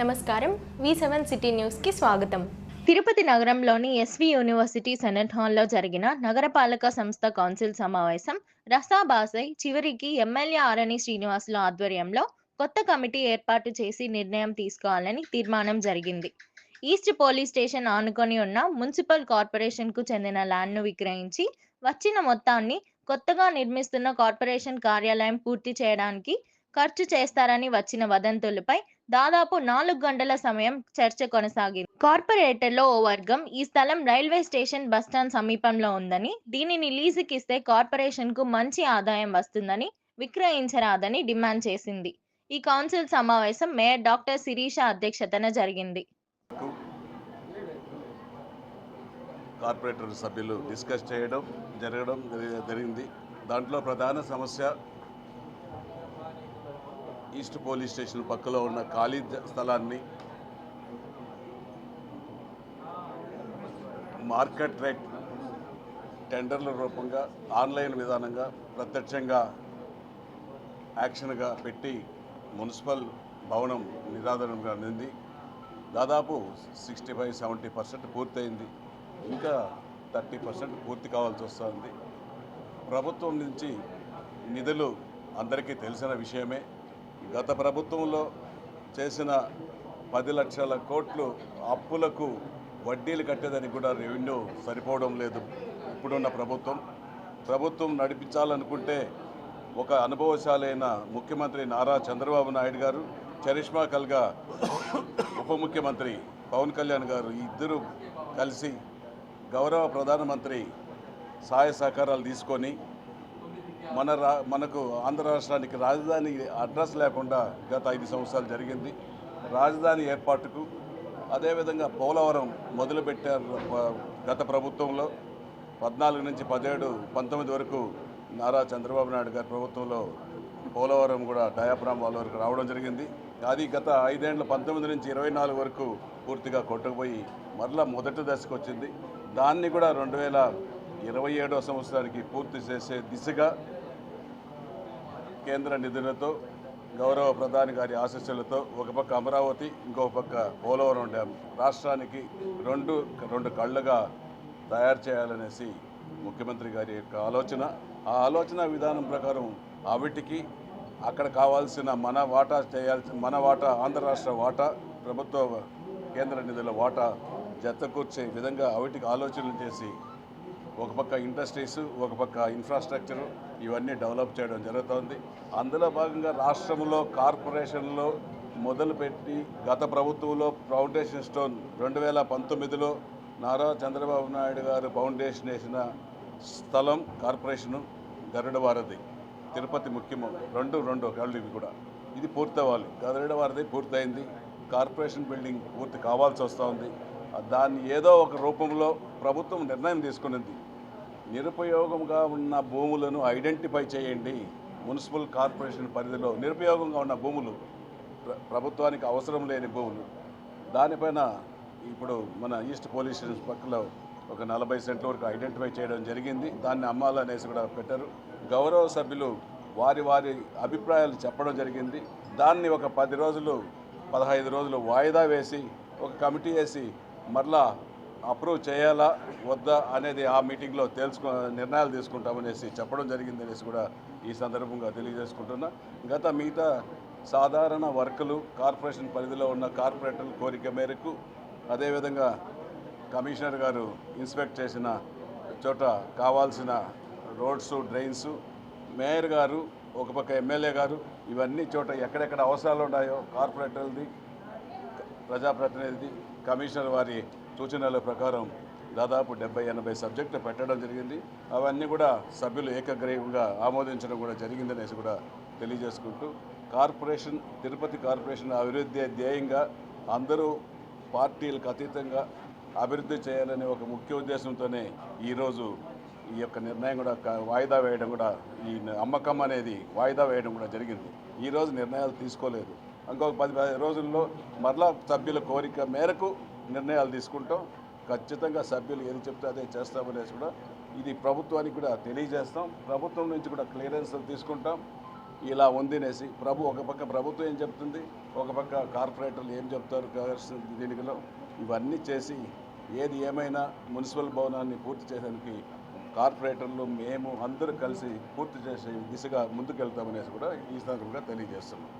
నమస్కారం. వి seven city న్యూస్కి స్వాగతం. తిరుపతి నగరంలోని ఎస్వి యూనివర్సిటీ సెనెట్ హాల్లో జరిగిన నగరపాలక సంస్థ కౌన్సిల్ సమావేశం రసాబాసై చివరికి ఎమ్మెల్యే ఆరణి శ్రీనివాసుల ఆధ్వర్యంలో కొత్త కమిటీ ఏర్పాటు చేసి నిర్ణయం తీసుకోవాలని తీర్మానం జరిగింది. ఈస్ట్ పోలీస్ స్టేషన్ ఆనుకొని ఉన్న మున్సిపల్ కార్పొరేషన్కు చెందిన ల్యాండ్ను విక్రయించి వచ్చిన మొత్తాన్ని కొత్తగా నిర్మిస్తున్న కార్పొరేషన్ కార్యాలయం పూర్తి చేయడానికి ఖర్చు చేస్తారని వచ్చిన వదంతులపై దాదాపు నాలుగు గంటల సమయం చర్చ కొనసాగింది. కార్పొరేటర్లో ఓ వర్గం ఈ స్థలం రైల్వే స్టేషన్ బస్టాండ్ సమీపంలో ఉందని దీనిని లీజుకిస్తే కార్పొరేషన్కు మంచి ఆదాయం వస్తుందని విక్రయించరాదని డిమాండ్ చేసింది. ఈ కౌన్సిల్ సమావేశం మేయర్ డాక్టర్ శిరీష అధ్యక్షతన జరిగింది. కార్పొరేటర్ సభ్యులు డిస్కస్ చేయడం జరగడం జరిగింది. దాంట్లో ప్రధాన సమస్య ఈస్ట్ పోలీస్ స్టేషన్ పక్కలో ఉన్న ఖాళీ స్థలాన్ని మార్కెట్ రేట్ టెండర్ల రూపంగా ఆన్లైన్ విధానంగా ప్రత్యక్షంగా యాక్షన్గా పెట్టి మున్సిపల్ భవనం నిరాదరణగా నింది. దాదాపు సిక్స్టీ ఫైవ్ సెవెంటీ పర్సెంట్ పూర్తయింది. ఇంకా థర్టీ పర్సెంట్ పూర్తి కావాల్సి వస్తుంది. ప్రభుత్వం నుంచి నిధులు అందరికీ తెలిసిన విషయమే. గత ప్రభుత్వంలో చేసిన పది లక్షల కోట్లు అప్పులకు వడ్డీలు కట్టేదానికి కూడా రెవెన్యూ సరిపోవడం లేదు. ఇప్పుడున్న ప్రభుత్వం ప్రభుత్వం నడిపించాలనుకుంటే ఒక అనుభవశాలైన ముఖ్యమంత్రి నారా చంద్రబాబు నాయుడు గారు చరిష్మా కల్గా ఉప ముఖ్యమంత్రి పవన్ కళ్యాణ్ గారు ఇద్దరు కలిసి గౌరవ ప్రధానమంత్రి సహాయ సహకారాలు తీసుకొని మన రా మనకు ఆంధ్ర రాష్ట్రానికి రాజధాని అడ్రస్ లేకుండా గత ఐదు సంవత్సరాలు జరిగింది. రాజధాని ఏర్పాటుకు అదేవిధంగా పోలవరం మొదలుపెట్టారు గత ప్రభుత్వంలో. పద్నాలుగు నుంచి పదిహేడు పంతొమ్మిది వరకు నారా చంద్రబాబు నాయుడు గారి ప్రభుత్వంలో పోలవరం కూడా డయాఫ్రామ్ వాళ్ళ వరకు రావడం జరిగింది. అది గత ఐదేండ్ల పంతొమ్మిది నుంచి ఇరవై నాలుగు వరకు పూర్తిగా కొట్టుకుపోయి మరలా మొదటి దశకు వచ్చింది. దాన్ని కూడా రెండు వేల ఇరవై ఏడో సంవత్సరానికి పూర్తి చేసే దిశగా కేంద్ర నిధులతో గౌరవ ప్రధాని గారి ఆశీస్సులతో ఒక పక్క అమరావతి ఇంకొక పక్క పోలవరం డ్యామ్ రాష్ట్రానికి రెండు రెండు కళ్ళుగా తయారు చేయాలనేసి ముఖ్యమంత్రి గారి యొక్క ఆలోచన. ఆ ఆలోచన విధానం ప్రకారం అవిటికి అక్కడ కావాల్సిన మన వాటా చేయాల్సిన మన వాటా ఆంధ్ర రాష్ట్ర వాటా ప్రభుత్వ కేంద్ర నిధుల వాటా జతకూర్చే విధంగా అవిటికి ఆలోచనలు చేసి ఒక పక్క ఇండస్ట్రీస్ ఒక పక్క ఇన్ఫ్రాస్ట్రక్చరు ఇవన్నీ డెవలప్ చేయడం జరుగుతోంది. అందులో భాగంగా రాష్ట్రంలో కార్పొరేషన్లో మొదలుపెట్టి గత ప్రభుత్వంలో ఫౌండేషన్ స్టోన్ రెండు వేల పంతొమ్మిదిలో నారా చంద్రబాబు నాయుడు గారు ఫౌండేషన్ వేసిన స్థలం కార్పొరేషన్ గరుడవారది తిరుపతి ముఖ్యము రెండు రెండు కళ్ళు ఇవి కూడా. ఇది పూర్తవ్వాలి. గరుడవారది పూర్తయింది. కార్పొరేషన్ బిల్డింగ్ పూర్తి కావాల్సి వస్తూ ఉంది దాన్ని ఏదో ఒక రూపంలో ప్రభుత్వం నిర్ణయం తీసుకునింది. నిరుపయోగంగా ఉన్న భూములను ఐడెంటిఫై చేయండి. మున్సిపల్ కార్పొరేషన్ పరిధిలో నిరుపయోగంగా ఉన్న భూములు ప్ర- ప్రభుత్వానికి అవసరం లేని భూములు. దానిపైన ఇప్పుడు మన ఈస్ట్ పోలీస్ స్టేషన్ పక్కలో ఒక నలభై సెంట్ల వరకు ఐడెంటిఫై చేయడం జరిగింది. దాన్ని అమ్మాలనేసి కూడా పెట్టారు. గౌరవ సభ్యులు వారి వారి అభిప్రాయాలు చెప్పడం జరిగింది. దాన్ని ఒక పది రోజులు పదహైదు రోజులు వాయిదా వేసి ఒక కమిటీ వేసి మరలా అప్రూవ్ చేయాలా వద్దా అనేది ఆ మీటింగ్లో తెలుసుకో నిర్ణయాలు తీసుకుంటామనేసి చెప్పడం జరిగింది అనేసి కూడా ఈ సందర్భంగా తెలియజేసుకుంటున్నా. గత మిగతా సాధారణ వర్కులు కార్పొరేషన్ పరిధిలో ఉన్న కార్పొరేటర్ల కోరిక మేరకు అదేవిధంగా కమిషనర్ గారు ఇన్స్పెక్ట్ చేసిన చోట కావాల్సిన రోడ్స్ డ్రైన్స్ మేయర్ గారు ఒక పక్క ఎమ్మెల్యే గారు ఇవన్నీ చోట ఎక్కడెక్కడ అవసరాలు ఉన్నాయో కార్పొరేటర్ది ప్రజాప్రతినిధి కమిషనర్ వారి సూచనల ప్రకారం దాదాపు డెబ్బై ఎనభై సబ్జెక్టులు పెట్టడం జరిగింది. అవన్నీ కూడా సభ్యులు ఏకగ్రీవంగా ఆమోదించడం కూడా జరిగిందనేసి కూడా తెలియజేసుకుంటూ కార్పొరేషన్ తిరుపతి కార్పొరేషన్ అభివృద్ధి ధ్యేయంగా అందరూ పార్టీలకు అతీతంగా అభివృద్ధి చేయాలనే ఒక ముఖ్య ఉద్దేశంతోనే ఈరోజు ఈ యొక్క నిర్ణయం కూడా వాయిదా వేయడం కూడా ఈ అమ్మకం అనేది వాయిదా వేయడం కూడా జరిగింది. ఈరోజు నిర్ణయాలు తీసుకోలేదు. ఇంకొక పది పది రోజుల్లో మరలా సభ్యుల కోరిక మేరకు నిర్ణయాలు తీసుకుంటాం. ఖచ్చితంగా సభ్యులు ఏది చెప్తే అదే చేస్తామనేసి కూడా ఇది ప్రభుత్వానికి కూడా తెలియజేస్తాం. ప్రభుత్వం నుంచి కూడా క్లియరెన్స్ తీసుకుంటాం. ఇలా ఉందినేసి ప్రభు ఒక పక్క ప్రభుత్వం ఏం చెప్తుంది ఒక పక్క కార్పొరేటర్లు ఏం చెప్తారు కావాల్సిన దీనిలో ఇవన్నీ చేసి ఏది ఏమైనా మున్సిపల్ భవనాన్ని పూర్తి చేయడానికి కార్పొరేటర్లు మేము అందరూ కలిసి పూర్తి చేసే దిశగా ముందుకెళ్తామనేసి కూడా ఈ సందర్భంగా తెలియజేస్తున్నాం.